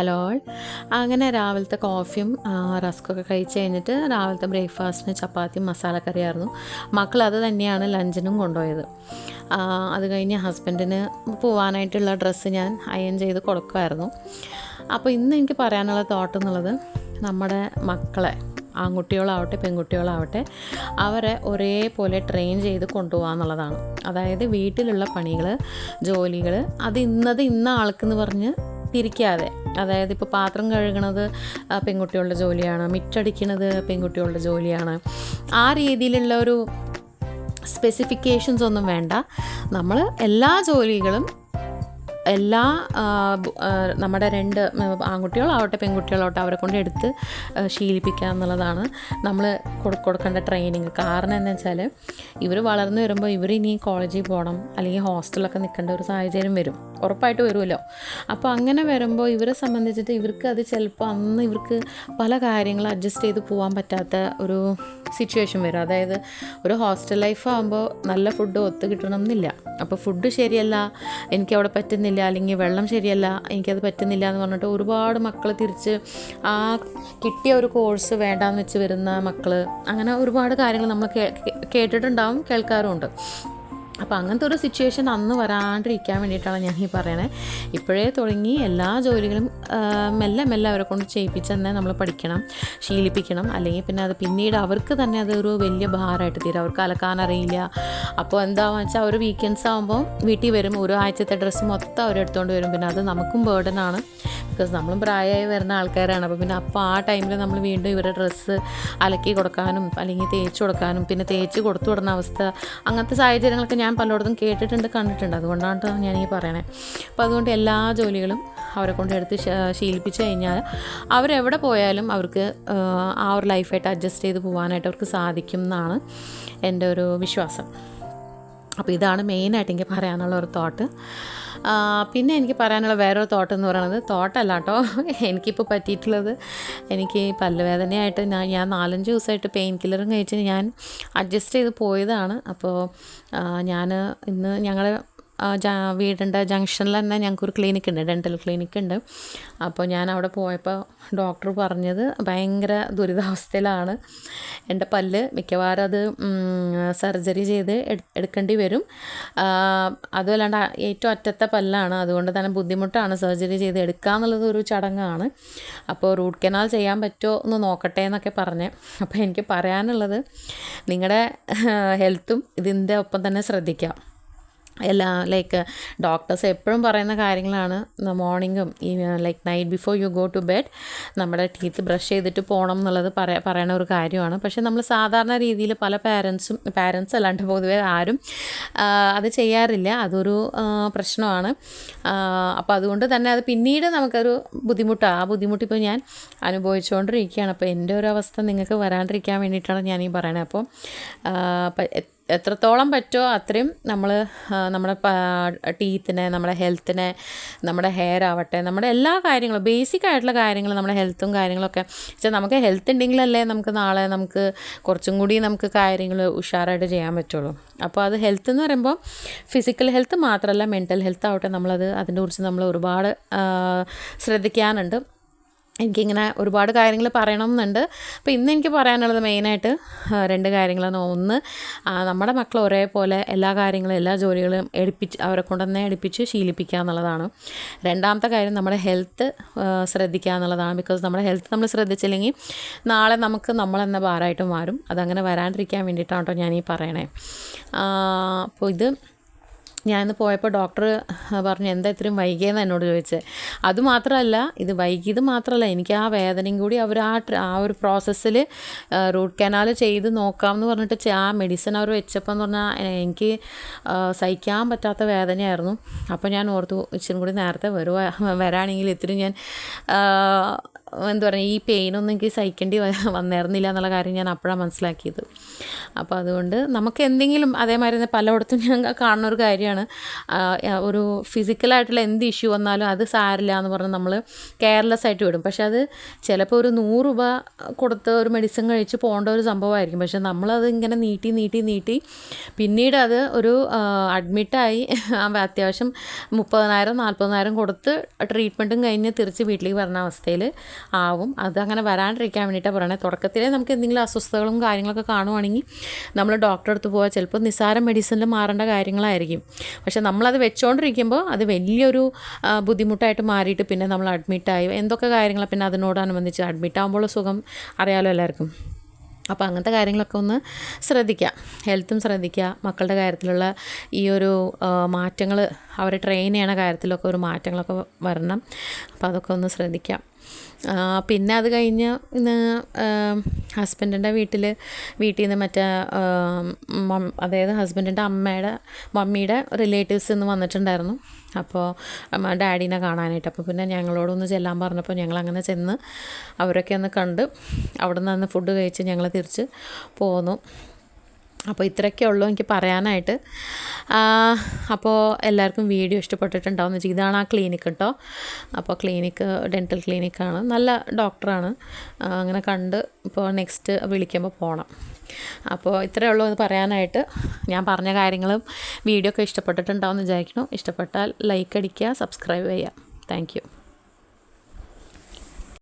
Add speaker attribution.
Speaker 1: Hello അങ്ങനെ രാവിലത്തെ കോഫിയും റസ്ക്കൊക്കെ റസ്കൊക്കെ കഴിച്ച് കഴിഞ്ഞിട്ട് രാവിലത്തെ ബ്രേക്ക്ഫാസ്റ്റിന് ചപ്പാത്തിയും മസാലക്കറിയായിരുന്നു. മക്കൾ അത് തന്നെയാണ് ലഞ്ചിനും കൊണ്ടുപോയത്. അത് കഴിഞ്ഞ് ഹസ്ബൻഡിന് പോവാനായിട്ടുള്ള ഡ്രസ്സ് ഞാൻ അയൺ ചെയ്ത് കൊടുക്കുമായിരുന്നു. അപ്പോൾ ഇന്ന് എനിക്ക് പറയാനുള്ള തോട്ട് എന്നുള്ളത് നമ്മുടെ മക്കളെ ആൺകുട്ടികളാവട്ടെ പെൺകുട്ടികളാവട്ടെ അവരെ ഒരേപോലെ ട്രെയിൻ ചെയ്ത് കൊണ്ടുപോകുക എന്നുള്ളതാണ്. അതായത് വീട്ടിലുള്ള പണികൾ ജോലികൾ അത് ഇന്നത് ഇന്ന ആൾക്കെന്ന് പറഞ്ഞ് തിരിക്കാതെ അതായത് ഇപ്പോൾ പാത്രം കഴുകണത് പെൺകുട്ടികളുടെ ജോലിയാണ്. മിറ്റടിക്കണത് പെൺകുട്ടികളുടെ ജോലിയാണ്. ആ രീതിയിലുള്ള ഒരു സ്പെസിഫിക്കേഷൻസ് ഒന്നും വേണ്ട. നമ്മൾ എല്ലാ ജോലികളും എല്ലാ നമ്മുടെ രണ്ട് ആൺകുട്ടികളാവട്ടെ പെൺകുട്ടികളാവട്ടെ അവരെ കൊണ്ട് എടുത്ത് ശീലിപ്പിക്കുക എന്നുള്ളതാണ് നമ്മൾ കൊടുക്കേണ്ട ട്രെയിനിങ് കാരണം എന്താ വെച്ചാൽ ഇവർ വളർന്നു വരുമ്പോൾ ഇവർ ഇനി കോളേജിൽ പോകണം അല്ലെങ്കിൽ ഹോസ്റ്റലൊക്കെ നിൽക്കേണ്ട ഒരു സാഹചര്യം വരും. ഉറപ്പായിട്ട് വരുമല്ലോ. അപ്പോൾ അങ്ങനെ വരുമ്പോൾ ഇവരെ സംബന്ധിച്ചിട്ട് ഇവർക്ക് അത് ചിലപ്പോൾ അന്ന് ഇവർക്ക് പല കാര്യങ്ങൾ അഡ്ജസ്റ്റ് ചെയ്ത് പോകാൻ പറ്റാത്ത ഒരു സിറ്റുവേഷൻ വരും. അതായത് ഒരു ഹോസ്റ്റൽ ലൈഫ് ആകുമ്പോൾ നല്ല ഫുഡ് ഒത്തു കിട്ടണം എന്നില്ല അപ്പോൾ ഫുഡ് ശരിയല്ല എനിക്ക് അവിടെ പറ്റുന്നില്ല അല്ലെങ്കിൽ വെള്ളം ശരിയല്ല എനിക്കത് പറ്റുന്നില്ല എന്ന് പറഞ്ഞിട്ട് ഒരുപാട് മക്കൾ തിരിച്ച് ആ കിട്ടിയ ഒരു കോഴ്സ് വേണ്ടാന്ന് വെച്ച് വരുന്ന മക്കൾ അങ്ങനെ ഒരുപാട് കാര്യങ്ങൾ നമ്മൾ കേട്ടിട്ടുണ്ടാവും കേൾക്കാറുമുണ്ട്. അപ്പോൾ അങ്ങനത്തെ ഒരു സിറ്റുവേഷൻ അന്ന് വരാണ്ടിരിക്കാൻ വേണ്ടിയിട്ടാണ് ഞാൻ ഈ പറയണേ. ഇപ്പോഴേ തുടങ്ങി എല്ലാ ജോലികളും മെല്ലെ മെല്ലെ അവരെ കൊണ്ട് ചെയ്യിപ്പിച്ചെന്നെ നമ്മൾ പഠിക്കണം ശീലിപ്പിക്കണം. അല്ലെങ്കിൽ പിന്നെ അത് പിന്നീട് അവർക്ക് തന്നെ അതൊരു വലിയ ഭാരമായിട്ട് തീരും. അവർക്ക് അലക്കാൻ അറിയില്ല. അപ്പോൾ എന്താണെന്ന് വെച്ചാൽ ഒരു വീക്കെൻഡ്സ് ആകുമ്പോൾ വീട്ടിൽ വരും. ഒരു ആഴ്ചത്തെ ഡ്രസ്സ് മൊത്തം അവരെടുത്തുകൊണ്ട് വരും. പിന്നെ അത് നമുക്കും ബേർഡനാണ് ബിക്കോസ് നമ്മളും പ്രായമായി വരുന്ന ആൾക്കാരാണ്. അപ്പോൾ പിന്നെ അപ്പോൾ ആ ടൈമിൽ നമ്മൾ വീണ്ടും ഇവരുടെ ഡ്രസ്സ് അലക്കി കൊടുക്കാനും അല്ലെങ്കിൽ തേച്ച് കൊടുക്കാനും പിന്നെ തേച്ച് കൊടുത്തു വിടുന്ന അവസ്ഥ അങ്ങനത്തെ സാഹചര്യങ്ങളൊക്കെ ഞാൻ പലയിടത്തും കേട്ടിട്ടുണ്ട് കണ്ടിട്ടുണ്ട്. അതുകൊണ്ടാണ് ഞാൻ ഈ പറയണേ. അപ്പോൾ അതുകൊണ്ട് എല്ലാ ജോലികളും അവരെ കൊണ്ട് എടുത്ത് ശീലിപ്പിച്ച് കഴിഞ്ഞാൽ അവരെവിടെ പോയാലും അവർക്ക് ആ ഒരു ലൈഫായിട്ട് അഡ്ജസ്റ്റ് ചെയ്ത് പോകാനായിട്ട് അവർക്ക് സാധിക്കും എന്നാണ് എന്റെ ഒരു വിശ്വാസം. അപ്പോൾ ഇതാണ് മെയിനായിട്ട് എനിക്ക് പറയാനുള്ള ഒരു തോട്ട് പിന്നെ എനിക്ക് പറയാനുള്ള വേറൊരു തോട്ട് എന്ന് പറയുന്നത് തോട്ടല്ല കേട്ടോ. എനിക്കിപ്പോൾ പറ്റിയിട്ടുള്ളത് എനിക്ക് പല്ലുവേദനയായിട്ട് ഞാൻ ഞാൻ നാലഞ്ച് ദിവസമായിട്ട് പെയിൻ കില്ലറും കഴിച്ച് ഞാൻ അഡ്ജസ്റ്റ് ചെയ്ത് പോയതാണ്. അപ്പോൾ ഞാൻ ഇന്ന് ഞങ്ങൾ വീടിന്റെ ജംഗ്ഷനിൽ തന്നെ ഞങ്ങൾക്കൊരു ക്ലിനിക്ക് ഉണ്ട് ഡെന്റൽ ക്ലിനിക്ക് ഉണ്ട് അപ്പോൾ ഞാൻ അവിടെ പോയപ്പോൾ ഡോക്ടർ പറഞ്ഞത് ഭയങ്കര ദുരിതാവസ്ഥയിലാണ്. എന്റെ പല്ല് മിക്കവാറും അത് സർജറി ചെയ്ത് എടു- എടുക്കേണ്ടി വരും. അതുമല്ലാണ്ട് ഏറ്റവും അറ്റത്തെ പല്ലാണ്. അതുകൊണ്ട് തന്നെ ബുദ്ധിമുട്ടാണ് സർജറി ചെയ്ത് എടുക്കുക എന്നുള്ളത് ഒരു ചടങ്ങാണ്. അപ്പോൾ റൂട്ട് കനാൽ ചെയ്യാൻ പറ്റുമോ എന്ന് നോക്കട്ടെ എന്നൊക്കെ പറഞ്ഞ്. അപ്പോൾ എനിക്ക് പറയാനുള്ളത് നിങ്ങളുടെ ഹെൽത്തും ഇതിന്റെ ഒപ്പം തന്നെ ശ്രദ്ധിക്കാം. എല്ലാ ലൈക്ക് ഡോക്ടേഴ്സ് എപ്പോഴും പറയുന്ന കാര്യങ്ങളാണ്. മോർണിംഗും ഈ like night before you go to bed നമ്മുടെ ടീത്ത് ബ്രഷ് ചെയ്തിട്ട് പോകണം എന്നുള്ളത് പറയ പറയണ ഒരു കാര്യമാണ്. പക്ഷേ നമ്മൾ സാധാരണ രീതിയിൽ പല പാരൻസും പാരൻസ് അല്ലാണ്ട് പൊതുവെ ആരും അത് ചെയ്യാറില്ല. അതൊരു പ്രശ്നമാണ്. അപ്പോൾ അതുകൊണ്ട് തന്നെ അത് പിന്നീട് നമുക്കൊരു ബുദ്ധിമുട്ടാണ് ആ ബുദ്ധിമുട്ട് ഇപ്പോൾ ഞാൻ അനുഭവിച്ചുകൊണ്ടിരിക്കുകയാണ് അപ്പോൾ എന്റെ ഒരു അവസ്ഥ നിങ്ങൾക്ക് വരാണ്ടിരിക്കാൻ വേണ്ടിയിട്ടാണ് ഞാൻ ഈ പറയണത് അപ്പോൾ എത്രത്തോളം പറ്റുമോ അത്രയും നമ്മൾ നമ്മുടെ ടീത്തിനെ നമ്മുടെ ഹെൽത്തിനെ നമ്മുടെ ഹെയർ ആവട്ടെ നമ്മുടെ എല്ലാ കാര്യങ്ങളും ബേസിക് ആയിട്ടുള്ള കാര്യങ്ങൾ നമ്മുടെ ഹെൽത്തും കാര്യങ്ങളൊക്കെ. വെച്ചാൽ നമുക്ക് ഹെൽത്ത് ഉണ്ടെങ്കിലല്ലേ നമുക്ക് നാളെ നമുക്ക് കുറച്ചും കൂടി നമുക്ക് കാര്യങ്ങൾ ഉഷാറായിട്ട് ചെയ്യാൻ പറ്റുള്ളൂ. അപ്പോൾ അത് ഹെൽത്ത് എന്ന് പറയുമ്പോൾ ഫിസിക്കൽ ഹെൽത്ത് മാത്രമല്ല മെന്റൽ ഹെൽത്ത് ആവട്ടെ നമ്മളത് അതിന്റെ കുറിച്ച് നമ്മൾ ഒരുപാട് ശ്രദ്ധിക്കാനുണ്ട്. എനിക്കിങ്ങനെ ഒരുപാട് കാര്യങ്ങൾ പറയണമെന്നുണ്ട്. അപ്പോൾ ഇന്ന് എനിക്ക് പറയാനുള്ളത് മെയിനായിട്ട് രണ്ട് കാര്യങ്ങളാണ്. ഒന്ന് നമ്മുടെ മക്കൾ ഒരേപോലെ എല്ലാ കാര്യങ്ങളും എല്ലാ ജോലികളും എടുപ്പിച്ച് അവരെ കൊണ്ടുതന്നെ എടുപ്പിച്ച് ശീലിപ്പിക്കുക എന്നുള്ളതാണ്. രണ്ടാമത്തെ കാര്യം നമ്മുടെ ഹെൽത്ത് ശ്രദ്ധിക്കുക എന്നുള്ളതാണ്. ബിക്കോസ് നമ്മുടെ ഹെൽത്ത് നമ്മൾ ശ്രദ്ധിച്ചില്ലെങ്കിൽ നാളെ നമുക്ക് നമ്മളെന്ന ഭാരമായിട്ട് മാറും. അതങ്ങനെ വരാണ്ടിരിക്കാൻ വേണ്ടിയിട്ടാണ് കേട്ടോ ഞാൻ ഈ പറയണേ അപ്പോൾ ഇത് ഞാനിന്ന് പോയപ്പോൾ ഡോക്ടർ പറഞ്ഞു എന്താ ഇത്രയും വൈകിയെന്ന് എന്നോട് ചോദിച്ചത് അതുമാത്രമല്ല ഇത് വൈകിയത് മാത്രമല്ല എനിക്ക് ആ വേദനയും കൂടി അവർ ആ ആ ഒരു പ്രോസസ്സിൽ റൂട്ട് കനാൽ ചെയ്ത് നോക്കാമെന്ന് പറഞ്ഞിട്ട് ആ മെഡിസിൻ അവർ വെച്ചപ്പോൾ എന്ന് പറഞ്ഞാൽ എനിക്ക് സഹിക്കാൻ പറ്റാത്ത വേദനയായിരുന്നു. അപ്പോൾ ഞാൻ ഓർത്തു ഇച്ചിരി കൂടി നേരത്തെ വരുവാ വരാണെങ്കിൽ ഇത്തിരി ഞാൻ എന്താ പറയുക ഈ പെയിനൊന്നും എനിക്ക് സഹിക്കേണ്ടി വന്നിരുന്നില്ല എന്നുള്ള കാര്യം ഞാൻ അപ്പോഴാണ് മനസ്സിലാക്കിയത്. അപ്പോൾ അതുകൊണ്ട് നമുക്ക് എന്തെങ്കിലും അതേമാതിരി പലയിടത്തും ഞാൻ കാണുന്ന ഒരു കാര്യമാണ്. ഒരു ഫിസിക്കലായിട്ടുള്ള എന്ത് ഇഷ്യൂ വന്നാലും അത് സാരില്ല എന്ന് പറഞ്ഞ് നമ്മൾ കെയർലെസ് ആയിട്ട് വിടും. പക്ഷെ അത് ചിലപ്പോൾ ഒരു നൂറ് രൂപ കൊടുത്ത് ഒരു മെഡിസിൻ കഴിച്ച് പോകേണ്ട ഒരു സംഭവമായിരിക്കും. പക്ഷെ നമ്മളത് ഇങ്ങനെ നീട്ടി നീട്ടി നീട്ടി പിന്നീട് അത് ഒരു അഡ്മിറ്റായി അത്യാവശ്യം മുപ്പതിനായിരം നാൽപ്പതിനായിരം കൊടുത്ത് ട്രീറ്റ്മെന്റും കഴിഞ്ഞ് തിരിച്ച് വീട്ടിലേക്ക് വരുന്ന അവസ്ഥയിൽ ആവും. അതങ്ങനെ വരാണ്ടിരിക്കാൻ വേണ്ടിയിട്ടാണ് പറയണത് തുടക്കത്തിലേ നമുക്ക് എന്തെങ്കിലും അസ്വസ്ഥതകളും കാര്യങ്ങളൊക്കെ കാണുവാണെങ്കിൽ നമ്മൾ ഡോക്ടറെ അടുത്ത് പോകാൻ ചിലപ്പോൾ നിസ്സാര മെഡിസിനിൽ മാറേണ്ട കാര്യങ്ങളായിരിക്കും. പക്ഷേ നമ്മളത് വെച്ചുകൊണ്ടിരിക്കുമ്പോൾ അത് വലിയൊരു ബുദ്ധിമുട്ടായിട്ട് മാറിയിട്ട് പിന്നെ നമ്മൾ അഡ്മിറ്റായി എന്തൊക്കെ കാര്യങ്ങൾ പിന്നെ അതിനോടനുബന്ധിച്ച് അഡ്മിറ്റ് ആകുമ്പോൾ സുഖം അറിയാലോ എല്ലാവർക്കും. അപ്പോൾ അങ്ങനത്തെ കാര്യങ്ങളൊക്കെ ഒന്ന് ശ്രദ്ധിക്കുക ഹെൽത്തും ശ്രദ്ധിക്കുക മക്കളുടെ കാര്യത്തിലുള്ള ഈ ഒരു മാറ്റങ്ങൾ അവരെ ട്രെയിൻ ചെയ്യണ കാര്യത്തിലൊക്കെ ഒരു മാറ്റങ്ങളൊക്കെ വരണം. അപ്പോൾ അതൊക്കെ ഒന്ന് ശ്രദ്ധിക്കാം. പിന്നെ അത് കഴിഞ്ഞ് ഇന്ന് ഹസ്ബൻഡിന്റെ വീട്ടിൽ വീട്ടിൽ നിന്ന് മറ്റേ അതായത് ഹസ്ബൻഡിന്റെ അമ്മയുടെ മമ്മിയുടെ റിലേറ്റീവ്സ് ഇന്ന് വന്നിട്ടുണ്ടായിരുന്നു. അപ്പോൾ ഡാഡീനെ കാണാനായിട്ട്. അപ്പോൾ പിന്നെ ഞങ്ങളോടൊന്ന് ചെല്ലാൻ പറഞ്ഞപ്പോൾ ഞങ്ങൾ അങ്ങനെ ചെന്ന് അവരൊക്കെ ഒന്ന് കണ്ട് അവിടെ നിന്ന് ഫുഡ് കഴിച്ച് ഞങ്ങൾ തിരിച്ച് പോന്നു. അപ്പോൾ ഇത്രയൊക്കെ ഉള്ളൂ എനിക്ക് പറയാനായിട്ട്. അപ്പോൾ എല്ലാവർക്കും വീഡിയോ ഇഷ്ടപ്പെട്ടിട്ടുണ്ടാവും വെച്ചാൽ ഇതാണ് ആ ക്ലിനിക്ക് കേട്ടോ. അപ്പോൾ ക്ലിനിക്ക് ഡെന്റൽ ക്ലിനിക്കാണ്. നല്ല ഡോക്ടറാണ്. അങ്ങനെ കണ്ട് ഇപ്പോൾ നെക്സ്റ്റ് വിളിക്കുമ്പോൾ പോകണം അപ്പോൾ ഇത്രയേ ഉള്ളൂ എന്ന് പറയാനായിട്ട്. ഞാൻ പറഞ്ഞ കാര്യങ്ങളും വീഡിയോ ഒക്കെ ഇഷ്ടപ്പെട്ടിട്ടുണ്ടാവും എന്ന് വിചാരിക്കണം ഇഷ്ടപ്പെട്ടാൽ ലൈക്ക് അടിക്കുക സബ്സ്ക്രൈബ് ചെയ്യുക. താങ്ക്